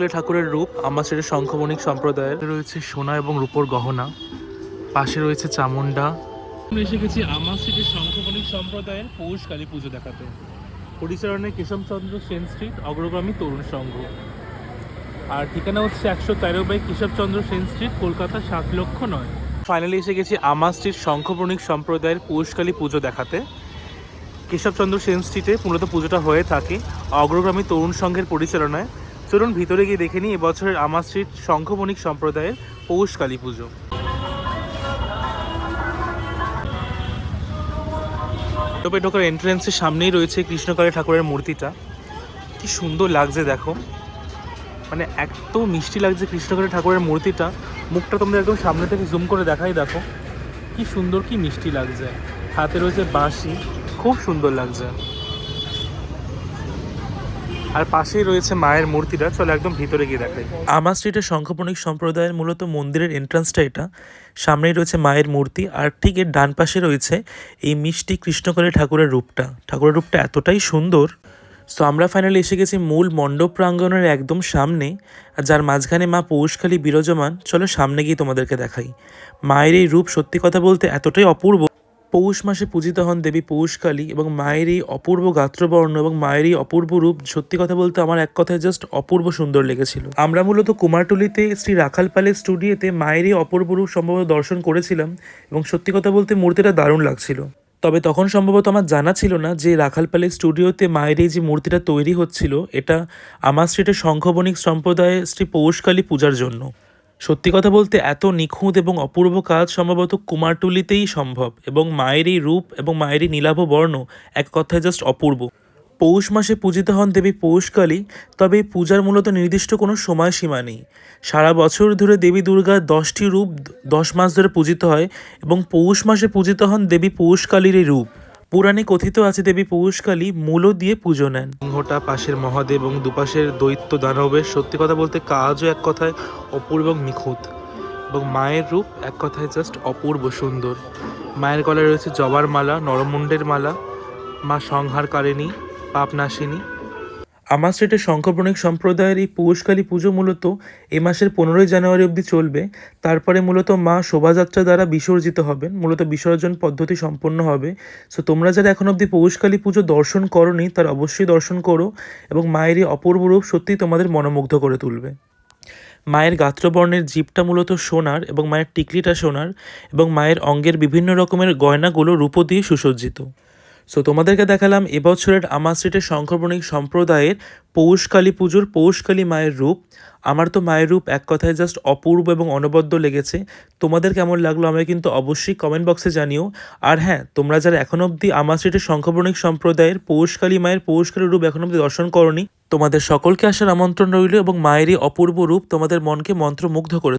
কৃষ্ণকালী ঠাকুরের রূপ আমার সেটা শঙ্খমণিক সম্প্রদায়ের রয়েছে সোনা এবং রূপোর গহনা পাশে রয়েছে চামুন্ডা এসে গেছি আমার সিটির শঙ্খমণিক সম্প্রদায়ের পৌষ কালী পুজো দেখাতে। পরিচালনে কেশবচন্দ্র সেন স্ট্রিট অগ্রগামী তরুণ সংঘ। আর ঠিকানা হচ্ছে একশো তেরো বাই কেশবচন্দ্র সেন স্ট্রিট কলকাতা সাত লক্ষ নয়। ফাইনালি এসে গেছি আমার স্ট্রিট শঙ্খপ্রণিক সম্প্রদায়ের পৌষকালী পুজো দেখাতে। কেশবচন্দ্র সেন স্ট্রিটে মূলত পুজোটা হয়ে থাকে অগ্রগামী তরুণ সংঘের পরিচালনায়। চলুন ভিতরে গিয়ে দেখে নিই এবছরের আমার স্ট্রিট শঙ্খবণিক সম্প্রদায়ের পৌষ কালী পুজো। তবে ঢোকার এন্ট্রেন্সের সামনেই রয়েছে কৃষ্ণকালী ঠাকুরের মূর্তিটা। কি সুন্দর লাগছে দেখো। মানে এত মিষ্টি লাগছে কৃষ্ণকালী ঠাকুরের মূর্তিটা। মুখটা তোমরা একদম সামনে থেকে জুম করে দেখাই, দেখো। কি সুন্দর, কি মিষ্টি লাগছে। হাতে রয়েছে বাঁশি। খুব সুন্দর লাগছে। আর পাশেই রয়েছে মায়ের মূর্তিটা। চলো একদম ভিতরে গিয়ে দেখাই। আমার স্ট্রিটের শঙ্খপণিক সম্প্রদায়ের মূলত মন্দিরের এন্ট্রান্সটা এটা। সামনেই রয়েছে মায়ের মূর্তি আর ঠিক এর ডান পাশে রয়েছে এই মিষ্টি কৃষ্ণকালী ঠাকুরের রূপটা। ঠাকুরের রূপটা এতটাই সুন্দর। সো আমরা ফাইনালি এসে গেছি মূল মণ্ডপ প্রাঙ্গণের একদম সামনে আর যার মাঝখানে মা পৌষখালী বিরাজমান। চলো সামনে গিয়ে তোমাদেরকে দেখাই। মায়ের এই রূপ সত্যি কথা বলতে এতটাই অপূর্ব পৌষ মাসে পূজিত হন দেবী পৌষকালী এবং মায়ের এই অপূর্ব গাত্রবর্ণ এবং মায়ের এই অপূর্ব রূপ, সত্যি কথা বলতে আমার এক কথায় জাস্ট অপূর্ব সুন্দর লেগেছিল। আমরা মূলত কুমারটুলিতে শ্রী রাখালপালের স্টুডিওতে মায়ের এই অপূর্ব রূপ সম্ভবত দর্শন করেছিলাম এবং সত্যি কথা বলতে মূর্তিটা দারুণ লাগছিল। তবে তখন সম্ভবত আমার জানা ছিল না যে রাখালপালের স্টুডিওতে মায়ের এই যে মূর্তিটা তৈরি হচ্ছিল, এটা আমার স্ট্রিটের শঙ্খবণিক সম্প্রদায়ের শ্রী পৌষকালী পূজার জন্য। সত্যি কথা বলতে এত নিখুঁত এবং অপূর্ব কাজ সম্ভবত কুমারটুলিতেই সম্ভব এবং মায়ের এই রূপ এবং মায়ের এই নীলাভ বর্ণ এক কথায় জাস্ট অপূর্ব। পৌষ মাসে পূজিত হন দেবী পৌষকালী তবে এই পূজার মূলত নির্দিষ্ট কোনো সময়সীমা নেই। সারা বছর ধরে দেবী দুর্গার দশটি রূপ দশ মাস ধরে পূজিত হয় এবং পৌষ মাসে পূজিত হন দেবী পৌষকালীর এই রূপ। পুরাণে কথিত আছে, দেবী পৌষকালী মূল দিয়ে পুজো নেন। সিংহটা পাশের মহাদেব এবং দুপাশের দৈত্য দানবের, সত্যি কথা বলতে কাজও এক কথায় অপূর্ব এবং নিখুঁত। এবং মায়ের রূপ এক কথায় জাস্ট অপূর্ব সুন্দর। মায়ের গলায় রয়েছে জবার মালা, নরমুণ্ডের মালা, মা সংহারকারিণী, পাপনাশিনী আমার স্ট্রিটের শঙ্করপ্রণিক সম্প্রদায়ের এই পৌষকালী পুজো মূলত এ মাসের পনেরোই জানুয়ারি অবধি চলবে। তারপরে মূলত মা শোভাযাত্রা দ্বারা বিসর্জিত হবেন। মূলত বিসর্জন পদ্ধতি সম্পন্ন হবে। সো তোমরা যারা এখন অবধি পৌষকালী পুজো দর্শন করনি, তার অবশ্যই দর্শন করো এবং মায়ের এই অপূর্ব রূপ সত্যিই তোমাদের মনোমুগ্ধ করে তুলবে। মায়ের গাত্রবর্ণের জীবটা মূলত সোনার এবং মায়ের টিকলিটা সোনার এবং মায়ের অঙ্গের বিভিন্ন রকমের গয়নাগুলো রূপো দিয়ে সুসজ্জিত। সো তোমাদেরকে দেখালাম এবছরের আমার স্ট্রিটের শঙ্করবণিক সম্প্রদায়ের পৌষকালী পুজোর পৌষকালী মায়ের রূপ। আমার তো মায়ের রূপ এক কথায় জাস্ট অপূর্ব এবং অনবদ্য লেগেছে। তোমাদের কেমন লাগল আমাকে কিন্তু অবশ্যই কমেন্ট বক্সে জানিও। আর হ্যাঁ তোমরা যারা এখন অবধি আমার স্ট্রিটের শঙ্করবণিক সম্প্রদায়ের পৌষকালী মায়ের পৌষকালী রূপ এখন অবধি দর্শন করনি, তোমাদের সকলকে আসার আমন্ত্রণ রইল এবং মায়েরই অপূর্ব রূপ তোমাদের মনকে মন্ত্রমুগ্ধ করে